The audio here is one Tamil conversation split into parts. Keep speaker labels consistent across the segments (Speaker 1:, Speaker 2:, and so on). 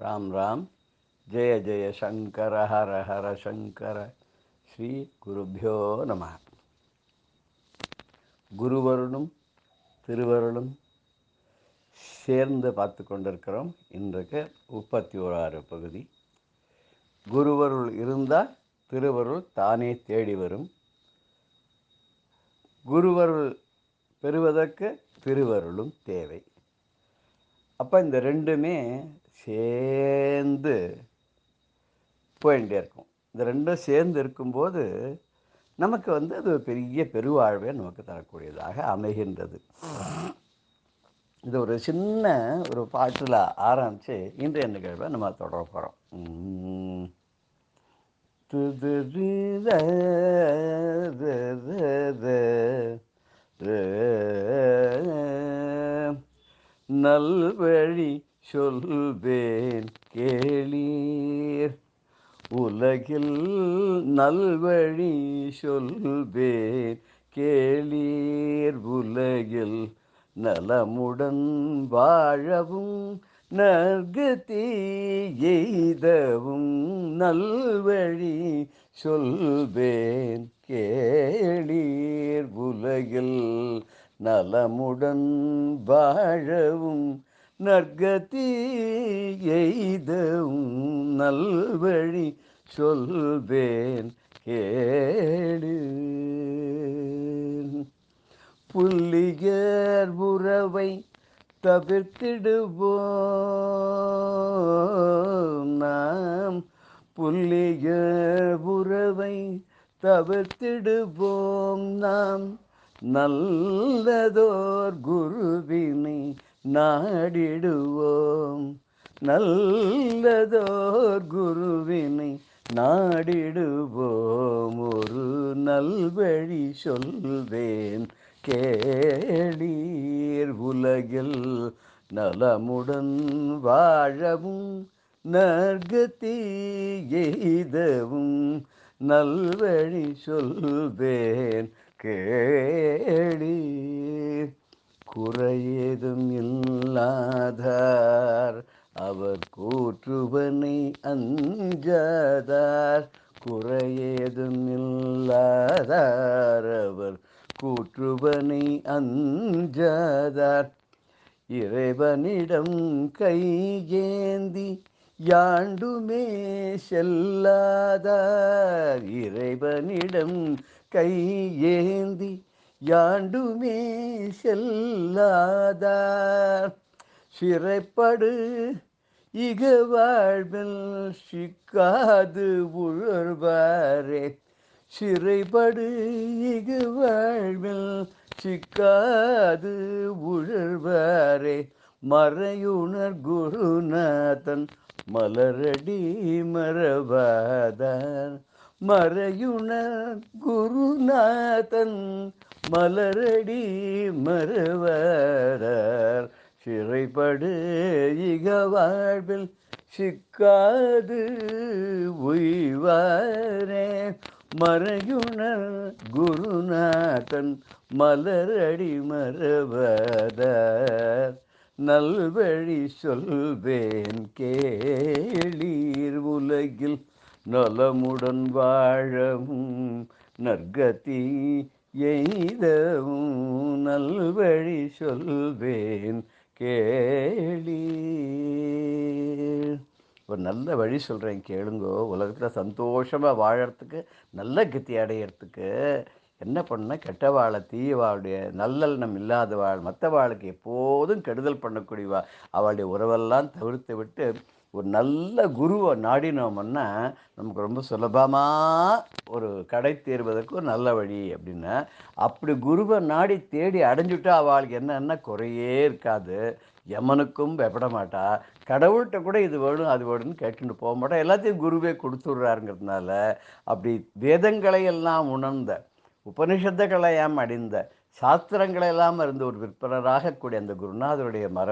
Speaker 1: ராம் ராம் ஜெய ஜெய சங்கர ஹர ஹர சங்கர ஸ்ரீ குருபியோ நம குருவருளும் திருவருளும் சேர்ந்து பார்த்து கொண்டிருக்கிறோம் இன்றைக்கு முப்பத்தி ஓராறு பகுதி. குருவருள் இருந்தால் திருவருள் தானே தேடி வரும். குருவருள் பெறுவதற்கு திருவருளும் தேவை. அப்போ இந்த ரெண்டுமே சேர்ந்து போயிட்டே இருக்கும் இந்த ரெண்டும் சேர்ந்து இருக்கும்போது நமக்கு வந்து அது ஒரு பெரிய பெருவாழ்வை நமக்கு தரக்கூடியதாக அமைகின்றது. இது ஒரு சின்ன ஒரு பாட்டில் ஆரம்பித்து இன்றைய நிகழ்வை நம்ம தொடர போகிறோம் நல்வழி சொல்வேன் கேளீர். உலகில் நல்வழி சொல்வேன் கேளீர். உலகில் நலமுடன் வாழவும் நற்கதி எய்தவும் நல்வழி சொல்வேன் கேளீர். உலகில் நலமுடன் வாழவும் நற்கதி எய்தவும் நல்வழி சொல்வேன் கேடு. புள்ளியர் உறவை தவிர்த்திடுவோம் நாம். புள்ளியர் உறவை தவிர்த்திடுவோம் நாம். நல்லதோர் குருவினை நாடிடுவோம். நல்லதோர் குருவினை நாடிடுவோம். ஒரு நல்வழி சொல்வேன். கேளீர் உலகில் நலமுடன் வாழவும் நற்கதி எய்தவும் நல்வழி சொல்வேன். கேளீர் குறையேதும் இல்லாதார். அவர் கூற்றுவனை அஞ்சாதார். குறையேதும் இல்லாதார். அவர் கூற்றுவனை அஞ்சாதார். இறைவனிடம் கையேந்தி யாண்டுமே செல்லாதார். இறைவனிடம் கையேந்தி யாண்டுமே செல்லாதார். சிறைப்படு இக வாழ்வில் சிக்காது உழர்வாரே. சிறைப்படு இக வாழ்வில் சிக்காது உழர்வாரே. மறையுணர் குருநாதன் மலரடி மறவாதார். மறையுணர் குருநாதன் மலரடி மறுவரர். சிறைப்படு இக வாழ்வில் சிக்காது உய்வாரே. மறையுணர் குருநாதன் மலரடி மறுவதர் நல்வழி சொல்வேன் கேளீர் உலகில். நலமுடன் வாழவும் நற்கதி எய்தவும் நல்வழி சொல்வேன் கேளி. ஒரு நல்ல வழி சொல்கிறேன் கேளுங்கோ. உலகத்தில் சந்தோஷமாக வாழறதுக்கு நல்ல கத்தி அடையிறதுக்கு என்ன பண்ண? கெட்ட வாழை தீய வாழுடைய நல்லெண்ணம் இல்லாத வாழ் மற்ற வாளுக்கு எப்போதும் கெடுதல் பண்ணக்கூடியவா. அவளுடைய உறவெல்லாம் தவிர்த்து விட்டு ஒரு நல்ல குருவை நாடினோம்னா நமக்கு ரொம்ப சுலபமாக ஒரு கடை தேர்வதற்கு ஒரு நல்ல வழி அப்படின்னா. அப்படி குருவை நாடி தேடி அடைஞ்சுட்டா அவளுக்கு என்னென்ன குறையே இருக்காது. யமனுக்கும் வெப்பட மாட்டா. கடவுள்கிட்ட கூட இது வேணும் அது வேணும்னு கேட்டுட்டு போக மாட்டா. எல்லாத்தையும் குருவே கொடுத்துட்றாருங்கிறதுனால அப்படி வேதங்களை எல்லாம் உணர்ந்த உபனிஷத்துகளையாம் அடிந்த சாஸ்திரங்களையெல்லாம் இருந்து ஒரு விற்பனராக கூடிய அந்த குருநாதருடைய மர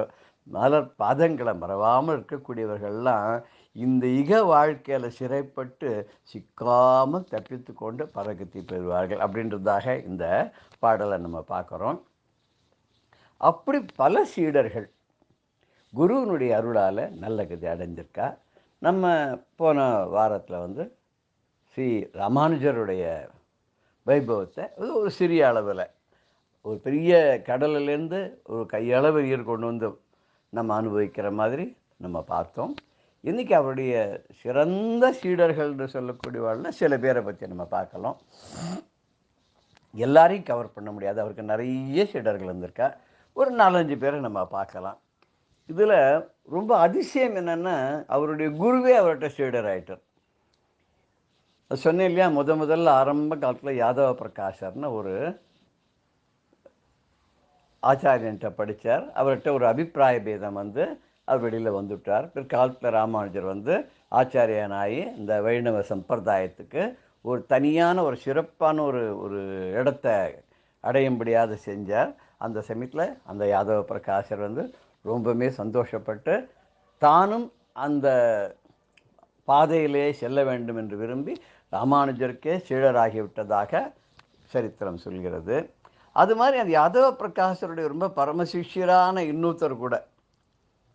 Speaker 1: மலர் பாதங்களை மறவாமல் இருக்கக்கூடியவர்கள்லாம் இந்த இக வாழ்க்கையில் சிறைப்பட்டு சிக்காமல் தப்பித்து கொண்டு பரகத்தி பெறுவார்கள் அப்படின்றதாக இந்த பாடலை நம்ம பார்க்குறோம். அப்படி பல சீடர்கள் குருவினுடைய அருளால் நல்ல கதி அடைஞ்சிருக்கா நம்ம போன வாரத்தில் வந்து ஸ்ரீ ராமானுஜருடைய வைபவத்தை அது ஒரு சிறிய அளவில் ஒரு பெரிய கடலிலேருந்து ஒரு கையளவு நீர் கொண்டு வந்து நம்ம அனுபவிக்கிற மாதிரி நம்ம பார்த்தோம். இன்றைக்கி அவருடைய சிறந்த சீடர்கள்னு சொல்லக்கூடியவாளில் சில பேரை பற்றி நம்ம பார்க்கலாம். எல்லாரையும் கவர் பண்ண முடியாது. அவருக்கு நிறைய சீடர்கள் வந்திருக்கா ஒரு நாலஞ்சு பேரை நம்ம பார்க்கலாம். இதில் ரொம்ப அதிசயம் என்னென்னா அவருடைய குருவே அவர்கிட்ட சீடர் ஆகிட்டார் அது சொன்னேன் இல்லையா முத முதல்ல ஆரம்ப காலத்தில் யாதவ பிரகாஷர்னு ஒரு ஆச்சாரியன்ட்ட படித்தார் அவர்கிட்ட ஒரு அபிப்பிராய பேதம் வந்து அவர் வெளியில் வந்துவிட்டார் பிற்காலத்தில் ராமானுஜர் வந்து ஆச்சாரியனாகி இந்த வைணவ சம்பிரதாயத்துக்கு ஒரு தனியான ஒரு சிறப்பான ஒரு ஒரு இடத்த அடையும்படியாத செஞ்சார். அந்த சமயத்தில் அந்த யாதவ பிரகாஷர் வந்து ரொம்பவுமே சந்தோஷப்பட்டு தானும் அந்த பாதையிலே செல்ல வேண்டும் என்று விரும்பி ராமானுஜருக்கே சீடராகிவிட்டதாக சரித்திரம் சொல்கிறது. அது மாதிரி அந்த யாதவ பிரகாசருடைய ரொம்ப பரமசிஷ்யரான இன்னொருத்தர் கூட.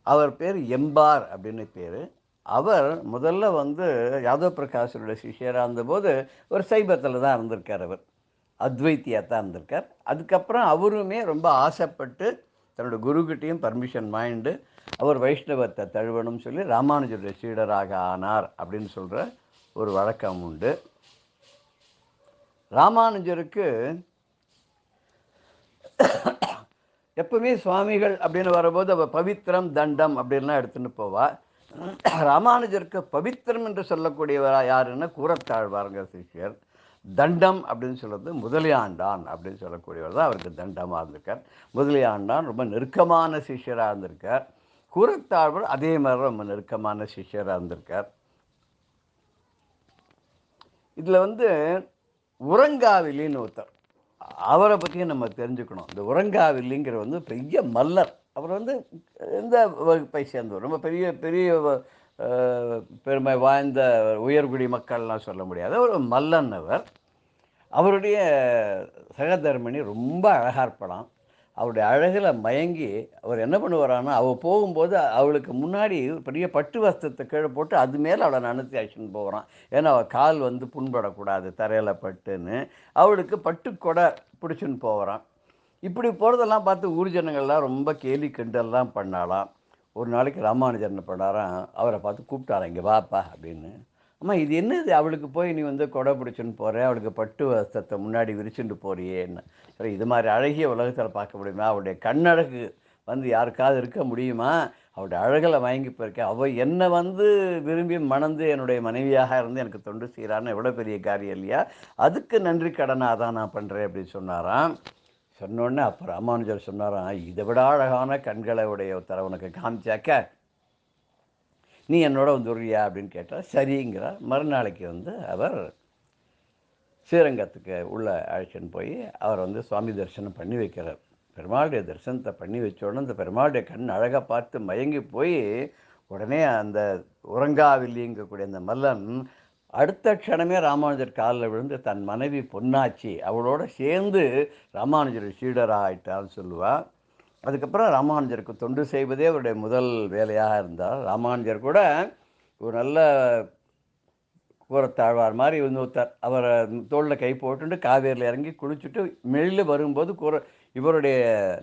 Speaker 1: அவர் பேர் எம்பார் அப்படின்னு பேர். அவர் முதல்ல வந்து யாதவ பிரகாஷருடைய சிஷ்யராக இருந்தபோது ஒரு சைபத்தில் தான் இருந்திருக்கார் அவர். அத்வைத்தியாக தான் இருந்திருக்கார். அதுக்கப்புறம் அவருமே ரொம்ப ஆசைப்பட்டு தன்னோட குருக்கிட்டையும் பர்மிஷன் வாங்கிட்டு அவர் வைஷ்ணவத்தை தழுவணும்னு சொல்லி ராமானுஜருடைய சீடராக ஆனார் அப்படின்னு சொல்கிற ஒரு வழக்கம் உண்டு. ராமானுஜருக்கு எப்பவுமே சுவாமிகள் அப்படின்னு வரும்போது அவள் பவித்திரம் தண்டம் அப்படின்லாம் எடுத்துன்னு போவா. ராமானுஜருக்கு பவித்திரம் என்று சொல்லக்கூடியவரா யாருன்னா கூறத்தாழ்வாருங்க சிஷ்யர். தண்டம் அப்படின்னு சொல்கிறது முதலியாண்டான் அப்படின்னு சொல்லக்கூடியவர் தான் அவருக்கு தண்டமாக இருந்திருக்கார். முதலியாண்டான் ரொம்ப நெருக்கமான சிஷ்யராக இருந்திருக்கார். கூறத்தாழ்வர் அதே மாதிரி ரொம்ப நெருக்கமான சிஷ்யராக இருந்திருக்கார். இதில் வந்து உறங்காவிலின்னு ஒருத்தர். அவரை பற்றியும் நம்ம தெரிஞ்சுக்கணும். இந்த உரங்காவில்லிங்கிற வந்து பெரிய மல்லர். அவர் வந்து எந்த வகுப்பை சேர்ந்தவர்? ரொம்ப பெரிய பெரிய பெருமை வாய்ந்த உயர்குடி மக்கள்லாம் சொல்ல முடியாது. ஒரு மல்லன் அவர். அவருடைய சகதர்மணி ரொம்ப அழகாக இருப்பலாம் அவருடைய அழகில் மயங்கி அவர் என்ன பண்ணுவாரான்னா அவள் போகும்போது அவளுக்கு முன்னாடி பெரிய பட்டு வஸ்திரத்தை கீழே போட்டு அது மேலே அவளை நனத்தி அழைச்சின்னு போகிறான். ஏன்னா அவள் கால் வந்து புண்படக்கூடாது தரையில் பட்டுன்னு. அவளுக்கு பட்டு கொடை பிடிச்சின்னு போகிறான். இப்படி போகிறதெல்லாம் பார்த்து ஊர்ஜனங்கள்லாம் ரொம்ப கேலி கிண்டல்லாம் பண்ணாலாம் ஒரு நாளைக்கு ராமானுஜர் என்ன பண்ணாராம் அவரை பார்த்து கூப்பிட்டாராம் இங்கே வாப்பா அப்படின்னு. அம்மா இது என்னது? அவளுக்கு போய் நீ வந்து கொடை பிடிச்சுன்னு போகிற அவளுக்கு பட்டு வஸ்திரத்தை முன்னாடி விரிச்சுட்டு போறியேன்னு. சரி இது மாதிரி அழகிய உலகத்தில் பார்க்க முடியுமா? அவளுடைய கண்ணழகு வந்து யாருக்காவது இருக்க முடியுமா? அவளுடைய அழகில் வாங்கி போயிருக்கேன். அவள் என்னை வந்து விரும்பி மணந்து என்னுடைய மனைவியாக இருந்து எனக்கு தொண்டு செய்கிறான்னு எவ்வளோ பெரிய காரியம் இல்லையா? அதுக்கு நன்றி கடனாக தான் நான் பண்ணுறேன் அப்படின்னு சொன்னாராம். சொன்னோடனே அப்போ ராமானுஜர் சொன்னாராம் இதை விட அழகான கண்களை உடைய ஒருத்தரை உனக்கு காமிச்சாக்க நீ என்னோட வந்து வருவியா அப்படின்னு கேட்டால் சரிங்கிறார். மறுநாளைக்கு வந்து அவர் ஸ்ரீரங்கத்துக்கு உள்ள அழைச்சின்னு போய் அவர் வந்து சுவாமி தரிசனம் பண்ணி வைக்கிறார். பெருமாளுடைய தரிசனத்தை பண்ணி வச்ச உடனே அந்த பெருமாளுடைய கண் அழகாக பார்த்து மயங்கி போய் உடனே அந்த உறங்காவில்லிங்கக்கூடிய அந்த மல்லன் அடுத்த க்ஷணமே ராமானுஜர் காலில் விழுந்து தன் மனைவி பொன்னாச்சி அவளோட சேர்ந்து ராமானுஜர் சீடராக ஆயிட்டான்னு சொல்லுவாள் அதுக்கப்புறம் ராமானுஜருக்கு தொண்டு செய்வதே அவருடைய முதல் வேலையாக இருந்தார். ராமானுஜர் கூட ஒரு நல்ல கூரத்தாழ்வார் மாதிரி இன்னொருத்தர் அவரை தோளில் கை போட்டுட்டு காவேரியில் இறங்கி குளிச்சுட்டு மெழில் வரும்போது கூற இவருடைய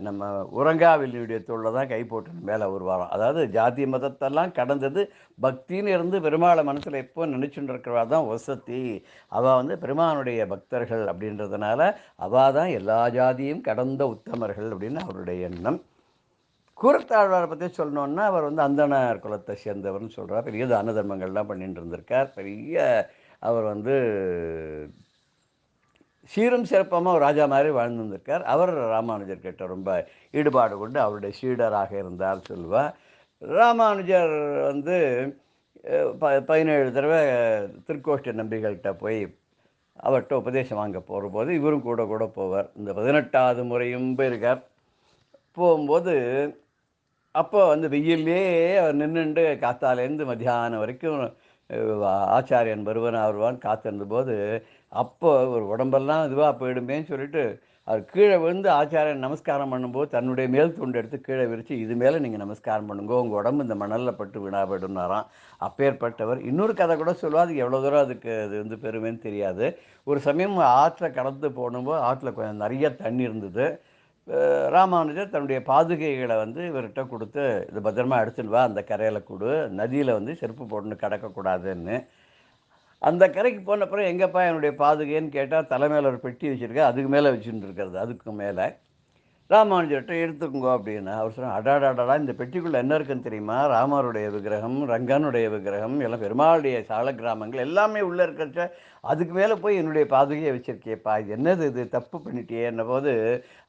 Speaker 1: நம்ம உறங்காவில்லியுடைய தோளில் தான் கை போட்டு மேலே வருவாராம். அதாவது ஜாதி மதத்தெல்லாம் கடந்தது பக்தின்னு இருந்து பெருமாளை மனசில் எப்போ நினச்சிட்டு இருக்கிறவா தான் வசதி. அவள் வந்து பெருமானுடைய பக்தர்கள் அப்படின்றதுனால அவள் தான் எல்லா ஜாதியும் கடந்த உத்தமர்கள் அப்படின்னு அவருடைய எண்ணம். கூரத்தாழ்வாரை பற்றி சொல்லணுன்னா அவர் வந்து அந்தனார் குலத்தை சேர்ந்தவர்னு சொல்கிறார் பெரிய தான தர்மங்கள்லாம் பண்ணிட்டு இருந்திருக்கார். பெரிய அவர் வந்து சீரும் சிறப்பமாக ஒரு ராஜா மாதிரி வாழ்ந்துருக்கார் அவர் ராமானுஜர் கிட்ட ரொம்ப ஈடுபாடு கொண்டு அவருடைய சீடராக இருந்தார் சொல்லுவார் ராமானுஜர் வந்து ப பதினேழு தடவை திருக்கோஷ்ட நம்பிகள்கிட்ட போய் அவர்கிட்ட உபதேசம் வாங்க போகிற போது இவரும் கூட கூட போவார். இந்த பதினெட்டாவது முறையும் போயிருக்கார். போகும்போது அப்போ வந்து வெயிலே அவர் நின்றுண்டு காத்தாலேருந்து மத்தியானம் வரைக்கும் ஆச்சாரியன் வருவன் வருவான் காத்திருந்தபோது அப்போ ஒரு உடம்பெல்லாம் இதுவாக போயிடுமேன்னு சொல்லிட்டு அவர் கீழே விழுந்து ஆச்சாரியன் நமஸ்காரம் பண்ணும்போது தன்னுடைய மேல் துண்டு எடுத்து கீழே விரித்து இது மேலே நீங்கள் நமஸ்காரம் பண்ணுங்க உங்கள் உடம்பு இந்த மணலில் பட்டு வினாவிடுனாராம் அப்பேற்பட்டவர் இன்னொரு கதை கூட சொல்லுவா அது எவ்வளோ தூரம் அதுக்கு அது வந்து பெருமைன்னு தெரியாது. ஒரு சமயம் ஆற்றில் கடந்து போகும்போது ஆற்றுல கொஞ்சம் நிறைய தண்ணி இருந்தது. ராமானுஜர் தன்னுடைய பாதுகைகளை வந்து இவர்கிட்ட கொடுத்து இது பத்திரமா எடுத்துட்டு வா அந்த கரையில் கொடு நதியில் வந்து செருப்பு போட்டுன்னு கடக்கக்கூடாதுன்னு. அந்த கரைக்கு போன அப்புறம் எங்கப்பா என்னுடைய பாதுகைன்னு கேட்டால் தலைமையில் ஒரு பெட்டி வச்சுருக்கேன் அதுக்கு மேலே வச்சுட்டு இருக்கிறது அதுக்கு மேலே. ராமானுஜர்கிட்ட எடுத்துக்கோங்க அப்படின்னு அவர் சொன்னால் அடாடாடா இந்த பெட்டிக்குள்ளே என்ன இருக்குன்னு தெரியுமா? ராமருடைய விக்கிரகம் ரங்கனுடைய விக்கிரகம் எல்லாம் பெருமாளுடைய சால கிராமங்கள் எல்லாமே உள்ளே இருக்கிறச்ச அதுக்கு மேலே போய் என்னுடைய பாதுகையை வச்சுருக்கேப்பா இது என்னது இது? தப்பு பண்ணிட்டியே. என்ன போது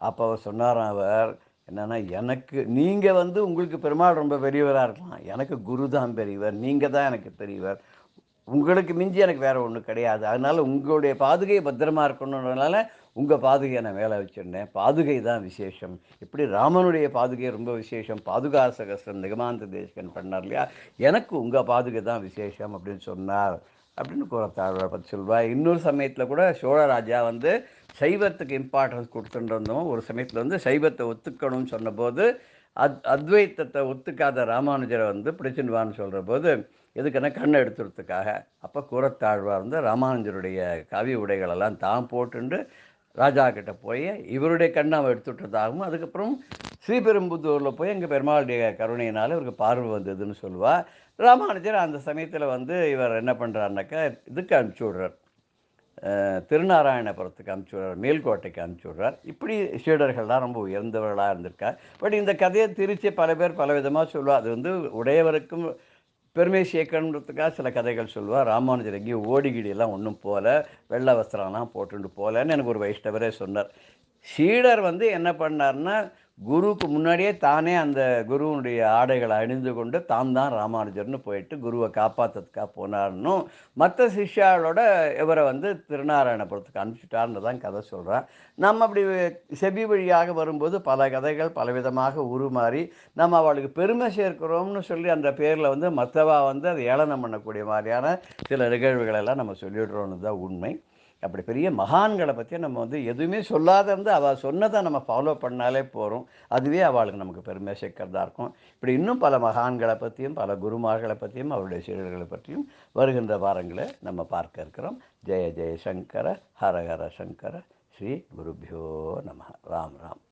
Speaker 1: அப்போ அவர் சொன்னாராம் அவர் என்னென்னா எனக்கு நீங்கள் வந்து உங்களுக்கு பெருமாள் ரொம்ப பெரியவராக இருக்கலாம். எனக்கு குரு தான் பெரியவர். நீங்கள் தான் எனக்கு பெரியவர். உங்களுக்கு மிஞ்சி எனக்கு வேறு ஒன்றும் கிடையாது. அதனால் உங்களுடைய பாதுகையை பத்திரமா இருக்கணுன்றதுனால உங்கள் பாதுகையை நான் வேலை வச்சிருந்தேன். பாதுகை தான் விசேஷம். இப்படி ராமனுடைய பாதுகை ரொம்ப விசேஷம். பாதுகாசகஸ்தன் நிகமாந்த தேசகன் பண்ணார் இல்லையா? எனக்கு உங்கள் பாதுகை தான் விசேஷம் அப்படின்னு சொன்னார் அப்படின்னு கூறத்தாழ்வார் பற்றி சொல்வா இன்னொரு சமயத்தில் கூட சோழராஜா வந்து சைவத்துக்கு இம்பார்ட்டன்ஸ் கொடுத்துருந்தோம் ஒரு சமயத்தில் வந்து சைவத்தை ஒத்துக்கணும்னு சொன்னபோது அத் அத்வைத்தத்தை ஒத்துக்காத ராமானுஜரை வந்து பிடிச்சின்வான்னு சொல்கிற போது எதுக்குன்னா கண்ணை எடுத்துறதுக்காக. அப்போ குரத்தாழ்வாக வந்து ராமானுஜருடைய கவி உடைகளெல்லாம் தான் போட்டுண்டு ராஜா கிட்ட போய் இவருடைய கண்ணை அவன் எடுத்துட்டதாகவும் அதுக்கப்புறம் ஸ்ரீபெரும்புத்தூரில் போய் எங்கள் பெருமாளுடைய கருணையினால் இவருக்கு பார்வை வந்ததுன்னு சொல்லுவாள் ராமானுஜர் அந்த சமயத்தில் வந்து இவர் என்ன பண்ணுறாருனாக்கா இதுக்கு அனுப்பிச்சி விடுறார். திருநாராயணபுரத்துக்கு அனுப்பிச்சி விடுறார். மேல்கோட்டைக்கு அனுப்பிச்சி விடுறார். இப்படி சீடர்கள்லாம் ரொம்ப உயர்ந்தவர்களாக இருந்திருக்கா பட் இந்த கதையை திரிச்சு பல பேர் பல விதமாக சொல்லுவா. அது வந்து உடையவருக்கும் பெருமை சேர்க்கணுன்றதுக்காக சில கதைகள் சொல்லுவார் ராமானுஜர் எங்கேயும் ஓடிகிடியெல்லாம் ஒன்றும் போகல வெள்ளை வஸ்திரம்லாம் போட்டுட்டு போகலன்னு எனக்கு ஒரு வைஷ்ணவரே சொன்னார். சீடர் வந்து என்ன பண்ணார்னா குருவுக்கு முன்னாடியே தானே அந்த குருவனுடைய ஆடைகளை அணிந்து கொண்டு தான் தான் ராமானுஜர்னு போயிட்டு குருவை காப்பாற்றுறதுக்காக போனார்னும் மற்ற சிஷ்யாவோட இவரை வந்து திருநாராயணபுரத்துக்கு அனுப்பிச்சிட்டார்னு தான் கதை சொல்கிறான் நம்ம அப்படி செபி வழியாக வரும்போது பல கதைகள் பலவிதமாக உருமாறி நம்ம அவளுக்கு பெருமை சேர்க்கிறோம்னு சொல்லி அந்த பேரில் வந்து மற்றவா வந்து அதை ஏளனம் பண்ணக்கூடிய மாதிரியான சில நிகழ்வுகளெல்லாம் நம்ம சொல்லிடுறோன்னு தான் உண்மை. அப்படி பெரிய மகான்களை பற்றி நம்ம வந்து எதுவுமே சொல்லாத இருந்து அவள் சொன்னதை நம்ம ஃபாலோ பண்ணாலே போகிறோம் அதுவே அவளுக்கு நமக்கு பெருமை சேர்க்கறதா இருக்கும். இப்படி இன்னும் பல மகான்களை பற்றியும் பல குருமார்களை பற்றியும் அவருடைய சீடர்களை பற்றியும் வருகின்ற வாரங்களை நம்ம பார்க்க இருக்கிறோம். ஜெய ஜெய சங்கர ஹரஹர சங்கர ஸ்ரீ குருபியோ நம. ராம் ராம்.